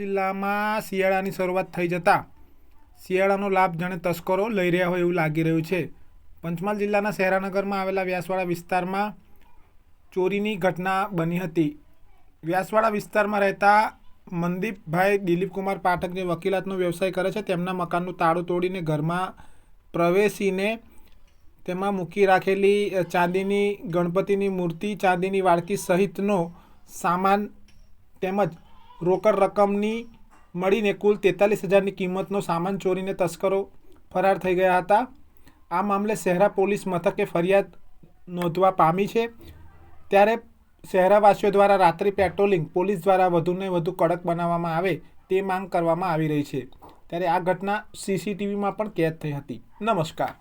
જિલ્લામાં શિયાળાની શરૂઆત થઈ જતાં શિયાળાનો લાભ જાણે તસ્કરો લઈ રહ્યા હોય એવું લાગી રહ્યું છે. પંચમહાલ જિલ્લાના શહેરાનગરમાં આવેલા વ્યાસવાડા વિસ્તારમાં ચોરીની ઘટના બની હતી. વ્યાસવાડા વિસ્તારમાં રહેતા મનદીપભાઈ દિલીપકુમાર પાઠક જે વકીલાતનો વ્યવસાય કરે છે. તેમના મકાનનું તાળું તોડીને ઘરમાં પ્રવેશીને તેમાં મૂકી રાખેલી ચાંદીની ગણપતિની મૂર્તિ, ચાંદીની વાડકી સહિતનો સામાન તેમજ રોકડ રકમની મળીને કુલ તેતાલીસ હજારની કિંમતનો સામાન ચોરીને તસ્કરો ફરાર થઈ ગયા હતા. આ મામલે શહેરા પોલીસ મથકે ફરિયાદ નોંધવા પામી છે. ત્યારે શહેરાવાસીઓ દ્વારા રાત્રિ પેટ્રોલિંગ પોલીસ દ્વારા વધુને વધુ કડક બનાવવામાં આવે તે માંગ કરવામાં આવી રહી છે. ત્યારે આ ઘટના સીસીટીવીમાં પણ કેદ થઈ હતી. નમસ્કાર.